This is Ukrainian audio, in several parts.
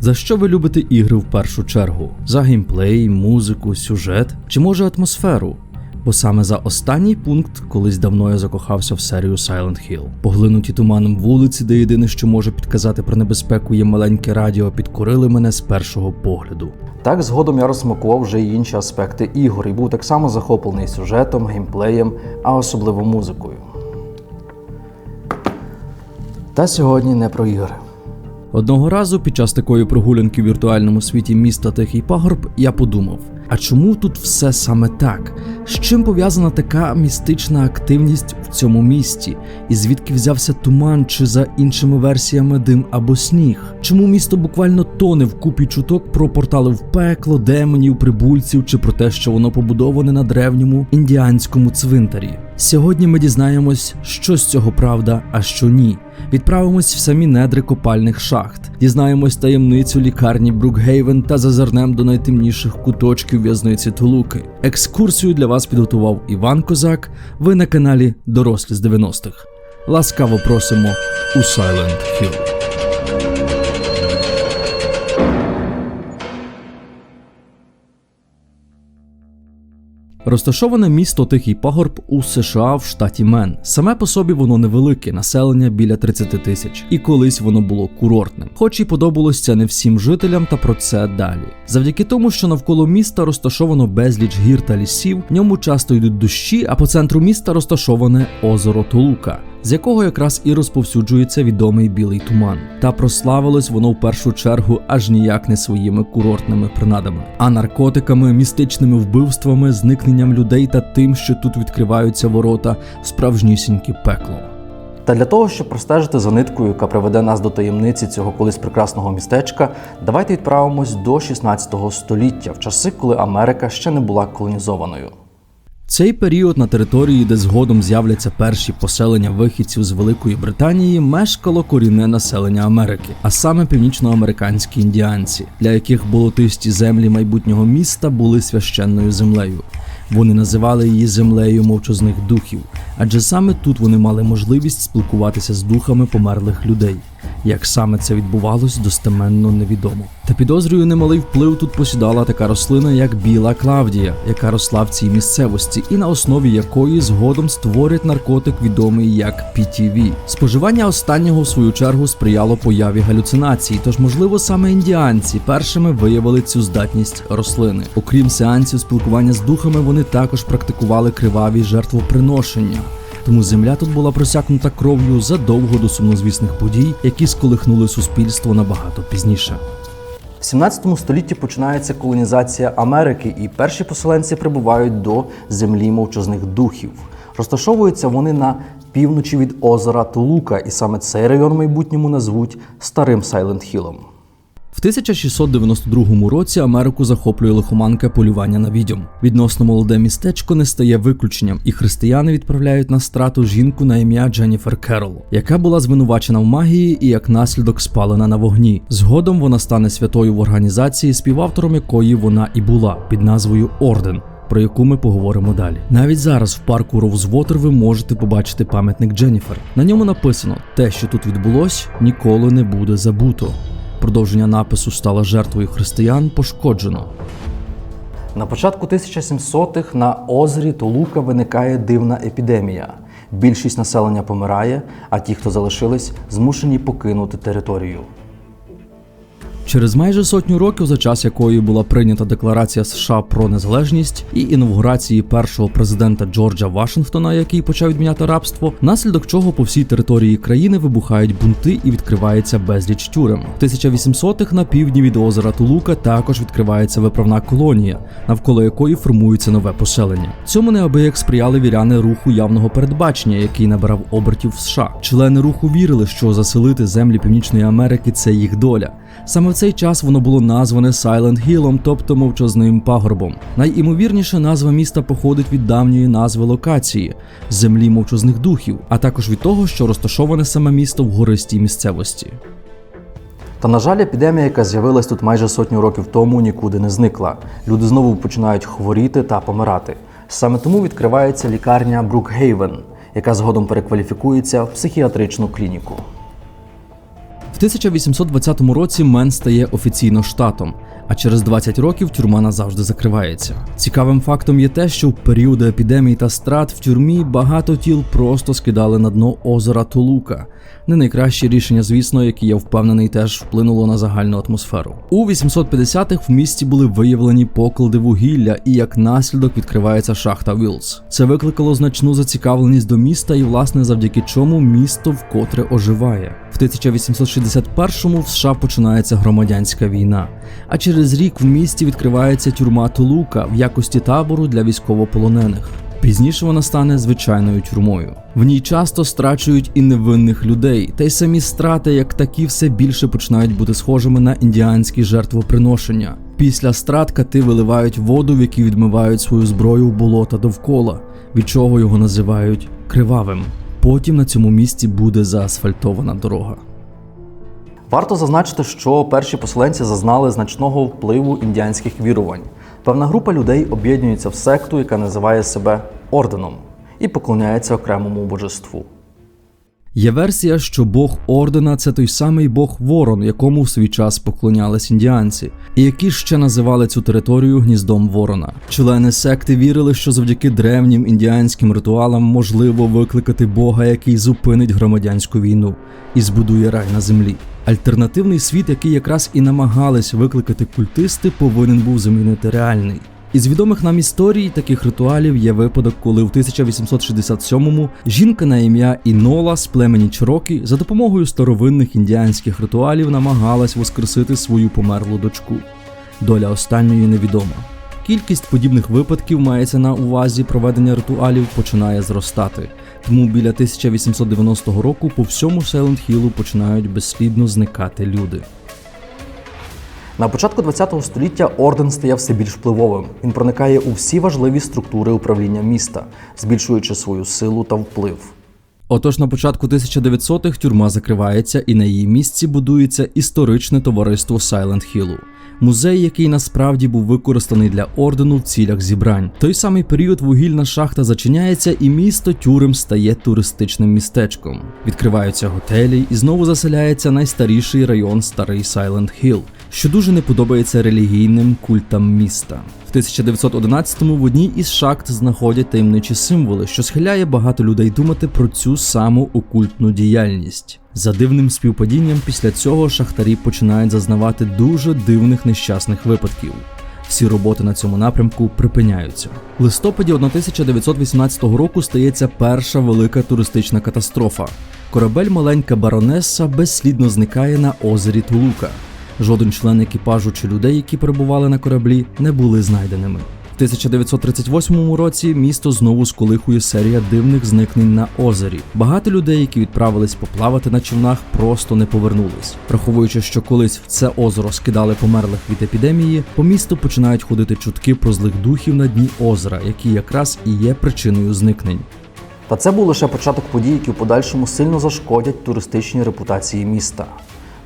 За що ви любите ігри в першу чергу? За геймплей, музику, сюжет чи може атмосферу? Бо саме за останній пункт колись давно я закохався в серію Silent Hill. Поглинуті туманом вулиці, де єдине, що може підказати про небезпеку, є маленьке радіо, підкорили мене з першого погляду. Так згодом я розсмакував вже й інші аспекти ігор і був так само захоплений сюжетом, геймплеєм, а особливо музикою. Та сьогодні не про ігри. Одного разу під час такої прогулянки в віртуальному світі міста Тихий Пагорб я подумав: а чому тут все саме так? З чим пов'язана така містична активність в цьому місті? І звідки взявся туман чи за іншими версіями дим або сніг? Чому місто буквально тоне в купі чуток про портали в пекло, демонів, прибульців чи про те, що воно побудоване на древньому індіанському цвинтарі? Сьогодні ми дізнаємось, що з цього правда, а що ні. Відправимось в самі недри копальних шахт, дізнаємось таємницю лікарні Брукгейвен та зазирнем до найтемніших куточків в'язниці Тулуки. Екскурсію для вас підготував Іван Козак. Ви на каналі Дорослі з 90-х. Ласкаво просимо у Silent Hill. Розташоване місто Тихий Пагорб у США в штаті Мен. Саме по собі воно невелике, населення біля 30 тисяч, і колись воно було курортним. Хоч і подобалось це не всім жителям, та про це далі. Завдяки тому, що навколо міста розташовано безліч гір та лісів, в ньому часто йдуть дощі, а по центру міста розташоване озеро Толука. З якого якраз і розповсюджується відомий білий туман, та прославилось воно в першу чергу аж ніяк не своїми курортними принадами, а наркотиками, містичними вбивствами, зникненням людей та тим, що тут відкриваються ворота справжнісіньке пекло. Та для того, щоб простежити за ниткою, яка приведе нас до таємниці цього колись прекрасного містечка, давайте відправимось до 16 століття, в часи, коли Америка ще не була колонізованою. Цей період на території, де згодом з'являться перші поселення вихідців з Великої Британії, мешкало корінне населення Америки, а саме північноамериканські індіанці, для яких болотисті землі майбутнього міста були священною землею. Вони називали її землею мовчазних духів, адже саме тут вони мали можливість спілкуватися з духами померлих людей. Як саме це відбувалось, достеменно невідомо. Та підозрюю, немалий вплив тут посідала така рослина, як біла Клавдія, яка росла в цій місцевості, і на основі якої згодом створять наркотик, відомий як PTV. Споживання останнього в свою чергу сприяло появі галюцинацій, тож, можливо, саме індіанці першими виявили цю здатність рослини. Окрім сеансів спілкування з духами, вони також практикували криваві жертвоприношення. Тому земля тут була просякнута кров'ю задовго до сумнозвісних подій, які сколихнули суспільство набагато пізніше. В 17 столітті починається колонізація Америки, і перші поселенці прибувають до землі мовчазних духів. Розташовуються вони на півночі від озера Тулука, і саме цей район в майбутньому назвуть старим Сайленд Хілом. В 1692 році Америку захоплює лихоманка полювання на відьом. Відносно молоде містечко не стає виключенням, і християни відправляють на страту жінку на ім'я Дженніфер Керол, яка була звинувачена в магії і як наслідок спалена на вогні. Згодом вона стане святою в організації, співавтором якої вона і була під назвою Орден. Про яку ми поговоримо далі. Навіть зараз в парку Роузвотер ви можете побачити пам'ятник Дженніфер. На ньому написано: те, що тут відбулось, ніколи не буде забуто. Продовження напису стала жертвою християн пошкоджено. На початку 1700-х на озері Толука виникає дивна епідемія. Більшість населення помирає, а ті, хто залишились, змушені покинути територію. Через майже сотню років, за час якої була прийнята декларація США про незалежність і інавгурації першого президента Джорджа Вашингтона, який почав відміняти рабство, наслідок чого по всій території країни вибухають бунти і відкривається безліч тюрем. В 1800-х на півдні від озера Тулука також відкривається виправна колонія, навколо якої формується нове поселення. Цьому неабияк сприяли віряни руху явного передбачення, який набирав обертів в США. Члени руху вірили, що заселити землі Північної Америки це їх доля. Саме в цей час воно було назване Сайленд Хілом, тобто мовчазним пагорбом. Найімовірніше назва міста походить від давньої назви локації землі мовчазних духів, а також від того, що розташоване саме місто в гористій місцевості. Та, на жаль, епідемія, яка з'явилась тут майже сотню років тому, нікуди не зникла. Люди знову починають хворіти та помирати. Саме тому відкривається лікарня Брукгейвен, яка згодом перекваліфікується в психіатричну клініку. В 1820 році Мен стає офіційно штатом, а через 20 років тюрма назавжди закривається. Цікавим фактом є те, що в періоди епідемії та страт в тюрмі багато тіл просто скидали на дно озера Толука. Не найкраще рішення, звісно, яке я впевнений, теж вплинуло на загальну атмосферу. У 850-х в місті були виявлені поклади вугілля, і як наслідок відкривається шахта Вілс. Це викликало значну зацікавленість до міста, і власне завдяки чому місто вкотре оживає. В 1861-му в США починається громадянська війна. А через рік в місті відкривається тюрма Толука в якості табору для військовополонених. Пізніше вона стане звичайною тюрмою. В ній часто страчують і невинних людей, та й самі страти, як такі, все більше починають бути схожими на індіанські жертвоприношення. Після страт кати виливають воду, в якій відмивають свою зброю в болота довкола, від чого його називають кривавим. Потім на цьому місці буде заасфальтована дорога. Варто зазначити, що перші поселенці зазнали значного впливу індіанських вірувань. Певна група людей об'єднується в секту, яка називає себе орденом, і поклоняється окремому божеству. Є версія, що Бог ордена це той самий Бог Ворон, якому в свій час поклонялись індіанці, і які ще називали цю територію гніздом Ворона. Члени секти вірили, що завдяки древнім індіанським ритуалам можливо викликати Бога, який зупинить громадянську війну і збудує рай на землі. Альтернативний світ, який якраз і намагались викликати культисти, повинен був замінити реальний. Із відомих нам історій таких ритуалів є випадок, коли в 1867-му жінка на ім'я Інола з племені Чирокі за допомогою старовинних індіанських ритуалів намагалась воскресити свою померлу дочку. Доля останньої невідома. Кількість подібних випадків мається на увазі проведення ритуалів починає зростати, тому біля 1890 року по всьому Сейленд Хілу починають безслідно зникати люди. На початку ХХ століття орден стає все більш впливовим. Він проникає у всі важливі структури управління міста, збільшуючи свою силу та вплив. Отож, на початку 1900-х тюрма закривається, і на її місці будується історичне товариство Сайленд Хілу. Музей, який насправді був використаний для ордену в цілях зібрань. Той самий період вугільна шахта зачиняється, і місто тюрем стає туристичним містечком. Відкриваються готелі, і знову заселяється найстаріший район Старий Сайленд Хіл, що дуже не подобається релігійним культам міста. В 1911-му в одній із шахт знаходять таємничі символи, що схиляє багато людей думати про цю саму окультну діяльність. За дивним співпадінням, після цього шахтарі починають зазнавати дуже дивних нещасних випадків. Всі роботи на цьому напрямку припиняються. В листопаді 1918 року стається перша велика туристична катастрофа. Корабель маленька баронеса безслідно зникає на озері Тулука. Жоден член екіпажу чи людей, які перебували на кораблі, не були знайденими. В 1938 році місто знову сколихує серія дивних зникнень на озері. Багато людей, які відправились поплавати на човнах, просто не повернулись. Враховуючи, що колись в це озеро скидали померлих від епідемії, по місту починають ходити чутки про злих духів на дні озера, які якраз і є причиною зникнень. Та це був лише початок подій, які в подальшому сильно зашкодять туристичній репутації міста.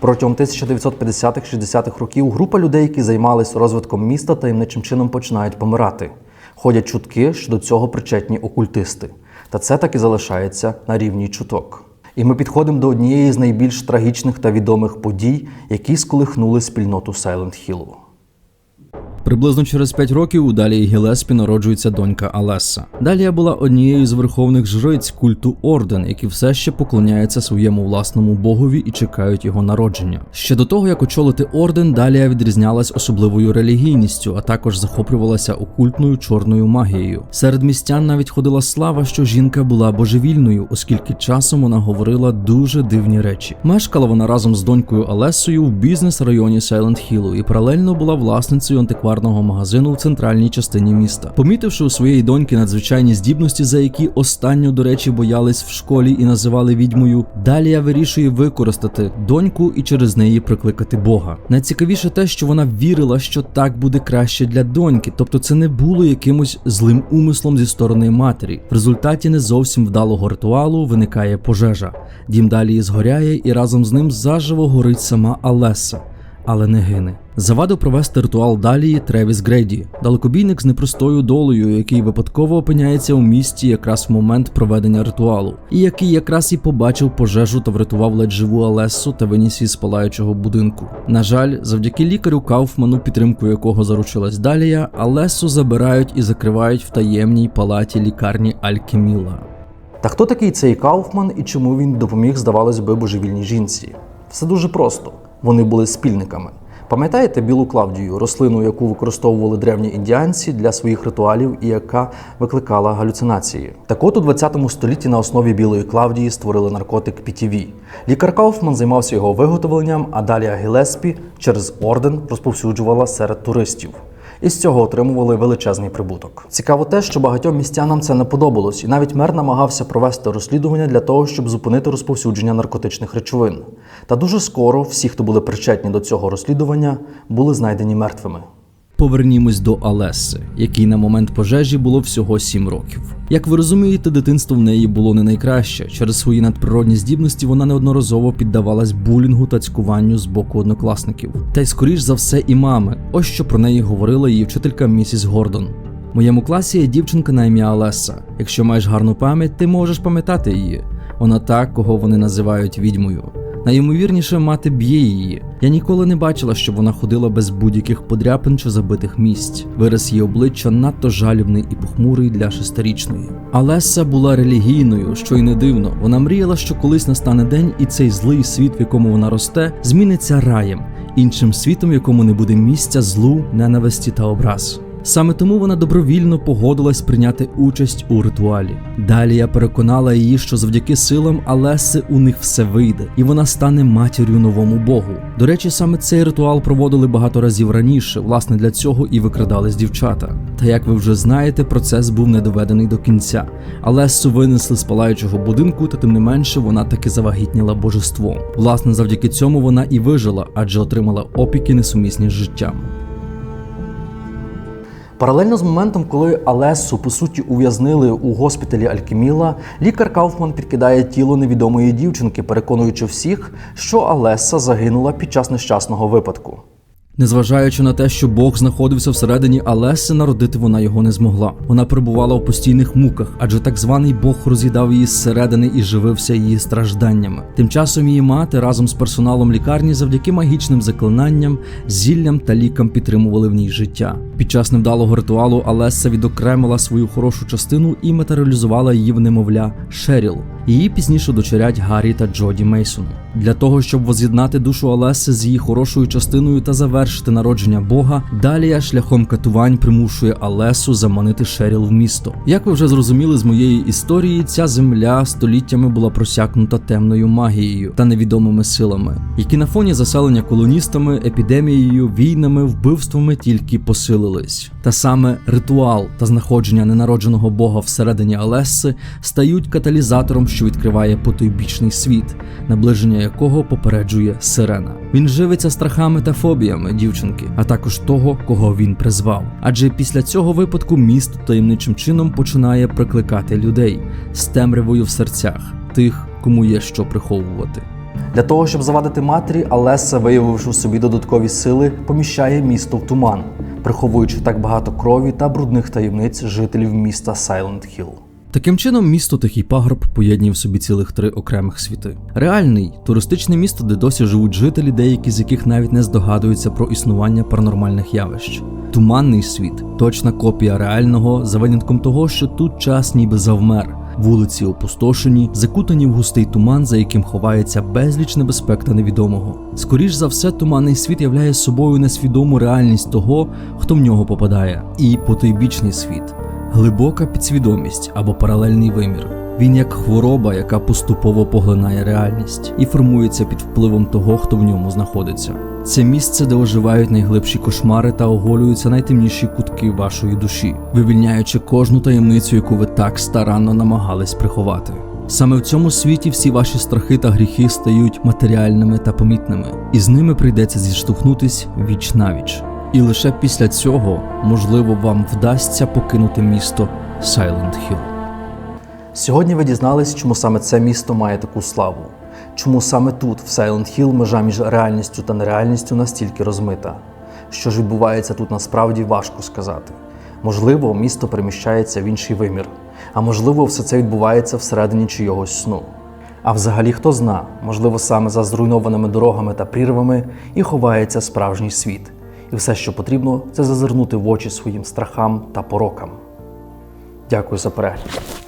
Протягом 1950-60-х років група людей, які займалися розвитком міста, таємничим чином починають помирати. Ходять чутки, що до цього причетні окультисти. Та це так і залишається на рівні чуток. І ми підходимо до однієї з найбільш трагічних та відомих подій, які сколихнули спільноту Сайленд Хіллу. Приблизно через 5 років у Далії Гілеспі народжується донька Алеса. Далія була однією з верховних жриць культу Орден, які все ще поклоняються своєму власному богові і чекають його народження. Ще до того, як очолити орден, Далія відрізнялась особливою релігійністю, а також захоплювалася окультною чорною магією. Серед містян навіть ходила слава, що жінка була божевільною, оскільки часом вона говорила дуже дивні речі. Мешкала вона разом з донькою Алесою в бізнес-районі Сайленд Хілу і паралельно була власницею антикварного магазину в центральній частині міста. Помітивши у своєї доньки надзвичайні здібності, за які останню, до речі, боялись в школі і називали відьмою, Далія вирішує використати доньку і через неї прикликати Бога. Найцікавіше те, що вона вірила, що так буде краще для доньки, тобто це не було якимось злим умислом зі сторони матері. В результаті не зовсім вдалого ритуалу виникає пожежа. Дім Далії згоряє, і разом з ним заживо горить сама Алеса. Але не гине. Завадив провести ритуал далі Тревіс Грейді, далекобійник з непростою долею, який випадково опиняється у місті якраз в момент проведення ритуалу, і який якраз і побачив пожежу та врятував ледь живу Алесу та виніс її з палаючого будинку. На жаль, завдяки лікарю Кауфману, підтримку якого заручилась Далія, Алесу забирають і закривають в таємній палаті лікарні Алькеміла. Та хто такий цей Кауфман і чому він допоміг, здавалось би, божевільній жінці? Все дуже просто. Вони були спільниками. Пам'ятаєте білу Клавдію, рослину, яку використовували древні індіанці для своїх ритуалів і яка викликала галюцинації? Так от у 20 столітті на основі білої Клавдії створили наркотик Пітіві Лікар Кауфман займався його виготовленням, а далі Гілеспі через орден розповсюджувала серед туристів і з цього отримували величезний прибуток. Цікаво те, що багатьом містянам це не подобалось, і навіть мер намагався провести розслідування для того, щоб зупинити розповсюдження наркотичних речовин. Та дуже скоро всі, хто були причетні до цього розслідування, були знайдені мертвими. Повернімось до Алеси, якій на момент пожежі було всього 7 років. Як ви розумієте, дитинство в неї було не найкраще. Через свої надприродні здібності вона неодноразово піддавалась булінгу та цькуванню з боку однокласників. Та й скоріш за все і мами. Ось що про неї говорила її вчителька місіс Гордон. В моєму класі є дівчинка на ім'я Алеса. Якщо маєш гарну пам'ять, ти можеш пам'ятати її. Вона та, кого вони називають відьмою. Найімовірніше, мати б'є її. Я ніколи не бачила, щоб вона ходила без будь-яких подряпин чи забитих місць. Вираз її обличчя надто жалібний і похмурий для шестирічної. Алеса була релігійною, що й не дивно. Вона мріяла, що колись настане день, і цей злий світ, в якому вона росте, зміниться раєм, іншим світом, в якому не буде місця злу, ненависті та образ. Саме тому вона добровільно погодилась прийняти участь у ритуалі. Далі я переконала її, що завдяки силам Алеси у них все вийде, і вона стане матір'ю новому богу. До речі, саме цей ритуал проводили багато разів раніше, власне, для цього і викрадались дівчата. Та як ви вже знаєте, процес був не доведений до кінця. Алесу винесли з палаючого будинку, та тим не менше вона таки завагітніла божеством. Власне, завдяки цьому вона і вижила, адже отримала опіки несумісні з життям. Паралельно з моментом, коли Алесу по суті ув'язнили у госпіталі Алькіміла, лікар Кауфман підкидає тіло невідомої дівчинки, переконуючи всіх, що Алеса загинула під час нещасного випадку. Незважаючи на те, що Бог знаходився всередині Алеси, народити вона його не змогла. Вона перебувала у постійних муках, адже так званий Бог роз'їдав її зсередини і живився її стражданнями. Тим часом її мати разом з персоналом лікарні завдяки магічним заклинанням, зіллям та лікам підтримували в ній життя. Під час невдалого ритуалу Алеса відокремила свою хорошу частину і матеріалізувала її в немовля Шеріл. Її пізніше дочерять Гаррі та Джоді Мейсони. Для того, щоб воз'єднати душу Алеси з її хорошою частиною та завершити народження Бога, Далія шляхом катувань примушує Алесу заманити Шеріл в місто. Як ви вже зрозуміли з моєї історії, ця земля століттями була просякнута темною магією та невідомими силами, які на фоні заселення колоністами, епідемією, війнами, вбивствами тільки посилились. Та саме ритуал та знаходження ненародженого Бога всередині Алеси стають каталізатором, що відкриває потойбічний світ, наближення якого попереджує сирена. Він живиться страхами та фобіями дівчинки, а також того, кого він призвав. Адже після цього випадку місто таємничим чином починає прикликати людей з темрявою в серцях, тих, кому є що приховувати. Для того, щоб завадити матері, Алеса, виявивши в собі додаткові сили, поміщає місто в туман, приховуючи так багато крові та брудних таємниць жителів міста Сайленд Хілл. Таким чином, місто Тихий Пагорб поєднує в собі цілих три окремих світи. Реальний туристичне місто, де досі живуть жителі, деякі з яких навіть не здогадуються про існування паранормальних явищ. Туманний світ точна копія реального, за винятком того, що тут час ніби завмер. Вулиці опустошені, закутані в густий туман, за яким ховається безліч небезпек та невідомого. Скоріш за все, туманний світ являє собою несвідому реальність того, хто в нього попадає, і потойбічний світ глибока підсвідомість або паралельний вимір. Він як хвороба, яка поступово поглинає реальність і формується під впливом того, хто в ньому знаходиться. Це місце, де оживають найглибші кошмари та оголюються найтемніші кутки вашої душі, вивільняючи кожну таємницю, яку ви так старанно намагались приховати. Саме в цьому світі всі ваші страхи та гріхи стають матеріальними та помітними, і з ними прийдеться зіштовхнутись віч навіч. І лише після цього, можливо, вам вдасться покинути місто Сайленд Хілл. Сьогодні ви дізнались, чому саме це місто має таку славу. Чому саме тут, в Silent Hill, межа між реальністю та нереальністю настільки розмита? Що ж відбувається тут насправді важко сказати. Можливо, місто переміщається в інший вимір, а можливо, все це відбувається всередині чийогось сну. А взагалі хто зна, можливо, саме за зруйнованими дорогами та прірвами і ховається справжній світ. І все, що потрібно, це зазирнути в очі своїм страхам та порокам. Дякую за перегляд.